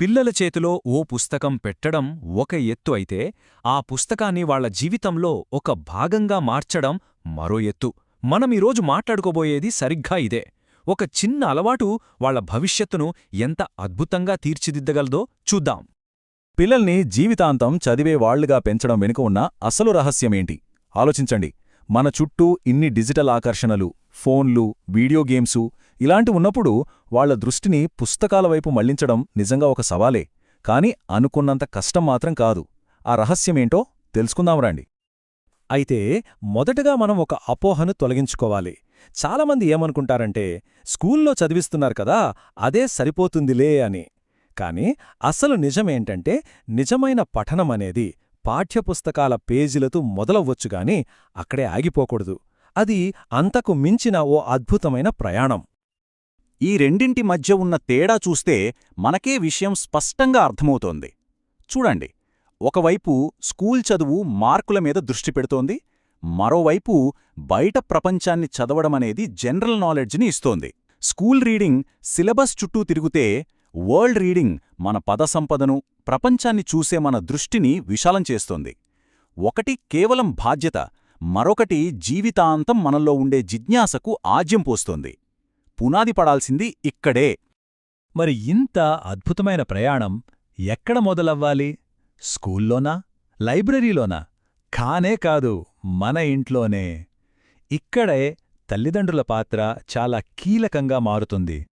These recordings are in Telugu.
పిల్లల చేతిలో ఓ పుస్తకం పెట్టడం ఒక ఎత్తు అయితే ఆ పుస్తకాన్ని వాళ్ళ జీవితంలో ఒక భాగంగా మార్చడం మరో ఎత్తు. మనం ఈరోజు మాట్లాడుకోబోయేది సరిగ్గా ఇదే. ఒక చిన్న అలవాటు వాళ్ళ భవిష్యత్తును ఎంత అద్భుతంగా తీర్చిదిద్దగలదో చూద్దాం. పిల్లల్ని జీవితాంతం చదివే వాళ్ళుగా పెంచడం వెనుక ఉన్న అసలు రహస్యమేంటి? ఆలోచించండి. మన చుట్టూ ఇన్ని డిజిటల్ ఆకర్షణలు ఫోన్లు వీడియో గేమ్సు ఇలాంటి ఉన్నప్పుడు వాళ్ళ దృష్టిని పుస్తకాల వైపు మళ్ళించడం నిజంగా ఒక సవాలే. కాని అనుకున్నంత కష్టం మాత్రం కాదు. ఆ రహస్యమేంటో తెలుసుకుందాం రండి. అయితే మొదటగా మనం ఒక అపోహను తొలగించుకోవాలి. చాలామంది ఏమనుకుంటారంటే స్కూల్లో చదివిస్తున్నారు కదా అదే సరిపోతుందిలే అని. కాని అసలు నిజమేంటంటే నిజమైన పఠనమనేది పాఠ్యపుస్తకాల పేజీలతో మొదలవ్వచ్చుగాని అక్కడే ఆగిపోకూడదు. అది అంతకు మించిన ఓ అద్భుతమైన ప్రయాణం. ఈ రెండింటి మధ్య ఉన్న తేడా చూస్తే మనకే విషయం స్పష్టంగా అర్థమవుతోంది. చూడండి ఒకవైపు స్కూల్ చదువు మార్కుల మీద దృష్టి పెడుతోంది మరోవైపు బయట ప్రపంచాన్ని చదవడమనేది జనరల్ నాలెడ్జ్ని ఇస్తోంది. స్కూల్ రీడింగ్ సిలబస్ చుట్టూ తిరుగుతే వరల్డ్ రీడింగ్ మన పద సంపదను ప్రపంచాన్ని చూసే మన దృష్టిని విశాలం చేస్తోంది. ఒకటి కేవలం బాధ్యత మరొకటి జీవితాంతం మనల్లో ఉండే జిజ్ఞాసకు ఆజ్యం పోస్తోంది. పునాది పడాల్సింది ఇక్కడే. మరి ఇంత అద్భుతమైన ప్రయాణం ఎక్కడ మొదలవ్వాలి? స్కూల్లోనా? లైబ్రరీలోనా? కానే కాదు మన ఇంట్లోనే. ఇక్కడే తల్లిదండ్రుల పాత్ర చాలా కీలకంగా మారుతుంది.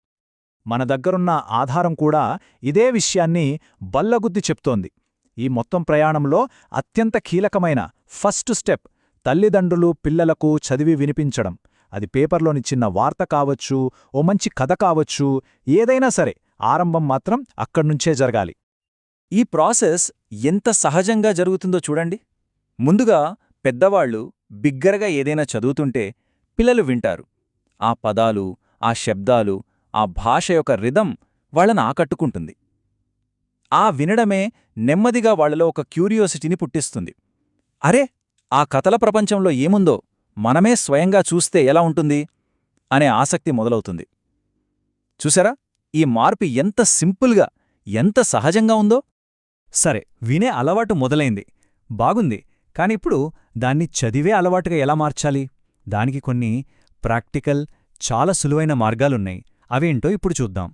మన దగ్గరున్న ఆధారం కూడా ఇదే విషయాన్ని బల్లగుద్ది చెప్తోంది. ఈ మొత్తం ప్రయాణంలో అత్యంత కీలకమైన ఫస్ట్ స్టెప్ తల్లిదండ్రులు పిల్లలకు చదివి వినిపించడం. అది పేపర్లోని చిన్న వార్త కావచ్చు ఓ మంచి కథ కావచ్చు ఏదైనా సరే ఆరంభం మాత్రం అక్కడ్నుంచే జరగాలి. ఈ ప్రాసెస్ ఎంత సహజంగా జరుగుతుందో చూడండి. ముందుగా పెద్దవాళ్ళు బిగ్గరగా ఏదైనా చదువుతుంటే పిల్లలు వింటారు. ఆ పదాలు ఆ శబ్దాలు ఆ భాష యొక్క రిధం వాళ్ళని ఆకట్టుకుంటుంది. ఆ వినడమే నెమ్మదిగా వాళ్ళలో ఒక క్యూరియోసిటీని పుట్టిస్తుంది. అరే ఆ కథల ప్రపంచంలో ఏముందో మనమే స్వయంగా చూస్తే ఎలా ఉంటుంది? అనే ఆసక్తి మొదలవుతుంది. చూసారా? ఈ మార్పు ఎంత సింపుల్గా ఎంత సహజంగా ఉందో? సరే వినే అలవాటు మొదలైంది. బాగుంది. కానిప్పుడు దాన్ని చదివే అలవాటుగా ఎలా మార్చాలి? దానికి కొన్ని ప్రాక్టికల్ చాలా సులువైన మార్గాలున్నాయి. అవేంటో ఇప్పుడు చూద్దాం.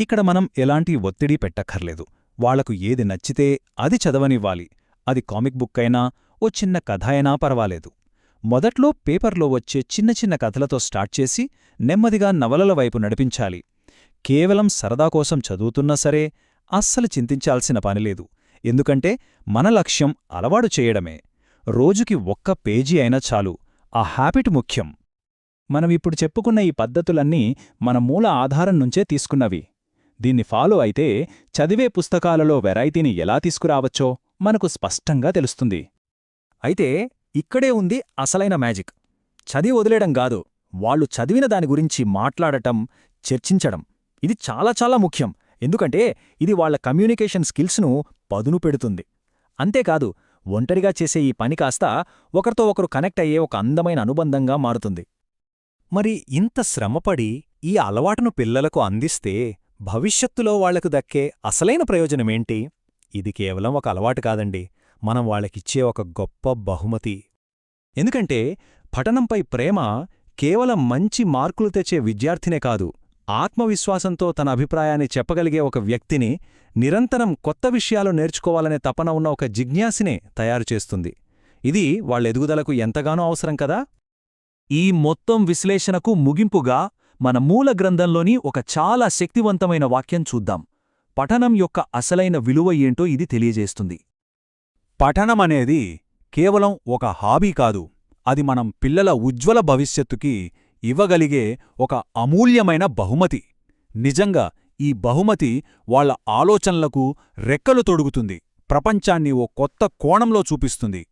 ఇక్కడ మనం ఎలాంటి ఒత్తిడి పెట్టక్కర్లేదు. వాళ్ళకు ఏది నచ్చితే అది చదవనివ్వాలి. అది కామిక్ బుక్ అయినా ఓ చిన్న కథ అయినా పర్వాలేదు. మొదట్లో పేపర్లో వచ్చే చిన్న చిన్న కథలతో స్టార్ట్ చేసి నెమ్మదిగా నవలల వైపు నడిపించాలి. కేవలం సరదా కోసం చదువుతున్నా సరే అస్సలు చింతించాల్సిన పనిలేదు ఎందుకంటే మన లక్ష్యం అలవాటు చేయడమే. రోజుకి ఒక్క పేజీ అయినా చాలు. ఆ హ్యాబిట్ ముఖ్యం. మనమిప్పుడు చెప్పుకున్న ఈ పద్ధతులన్నీ మన మూల ఆధారం నుంచే తీసుకున్నవి. దీన్ని ఫాలో అయితే చదివే పుస్తకాలలో వెరైటీని ఎలా తీసుకురావచ్చో మనకు స్పష్టంగా తెలుస్తుంది. అయితే ఇక్కడే ఉంది అసలైన మ్యాజిక్. చదివి వదిలేయడం కాదు వాళ్ళు చదివిన దాని గురించి మాట్లాడటం చర్చించడం. ఇది చాలా చాలా ముఖ్యం. ఎందుకంటే ఇది వాళ్ళ కమ్యూనికేషన్ స్కిల్స్ను పదును పెడుతుంది. అంతేకాదు ఒంటరిగా చేసే ఈ పని కాస్త ఒకరితో ఒకరు కనెక్ట్ అయ్యే ఒక అందమైన అనుబంధంగా మారుతుంది. మరి ఇంత శ్రమపడి ఈ అలవాటును పిల్లలకు అందిస్తే భవిష్యత్తులో వాళ్ళకు దక్కే అసలైన ప్రయోజనమేంటి? ఇది కేవలం ఒక అలవాటు కాదండి. మనం వాళ్ళకిచ్చే ఒక గొప్ప బహుమతి. ఎందుకంటే పఠనంపై ప్రేమ కేవలం మంచి మార్కులు తెచ్చే విద్యార్థినే కాదు ఆత్మవిశ్వాసంతో తన అభిప్రాయాన్ని చెప్పగలిగే ఒక వ్యక్తిని నిరంతరం కొత్త విషయాలు నేర్చుకోవాలనే తపన ఉన్న ఒక జిజ్ఞాసినే తయారుచేస్తుంది ఇది వాళ్ళెదుగుదలకు ఎంతగానో అవసరం కదా? ఈ మొత్తం విశ్లేషణకు ముగింపుగా మన మూల గ్రంథంలోని ఒక చాలా శక్తివంతమైన వాక్యం చూద్దాం. పఠనం యొక్క అసలైన విలువ ఏంటో ఇది తెలియజేస్తుంది. పఠనమనేది కేవలం ఒక హాబీ కాదు అది మనం పిల్లల ఉజ్వల భవిష్యత్తుకి ఇవ్వగలిగే ఒక అమూల్యమైన బహుమతి. నిజంగా ఈ బహుమతి వాళ్ళ ఆలోచనలకు రెక్కలు తొడుగుతుంది ప్రపంచాన్ని ఓ కొత్త కోణంలో చూపిస్తుంది.